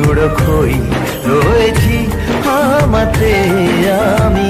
উড়ো খই রয়েছি আমাতে আমি।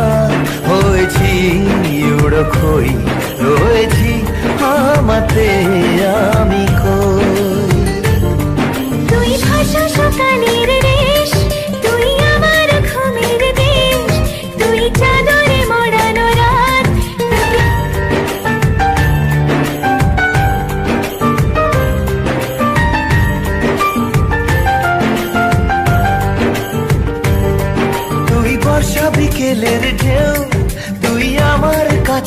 উড়ো খই রয়েছি আমাতে আমি কই? তুই ভাষা সকালের রেশ তুই আমার ঘুমের দেশ তুই চাদরে মোড়ানো রাত। তুই বর্ষা বিকেলের ঢেউ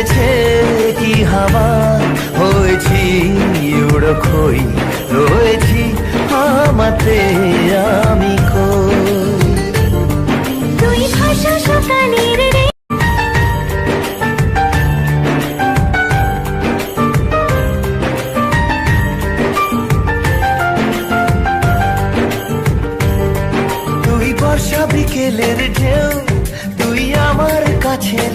দিয়েছে কি হাওয়া? হয়েছি উড়ো খই রয়েছি আমাতে আমি তুই ভাষা সকালের তুই বর্ষা বিকেলের ঢেউ তুই আমার কাছের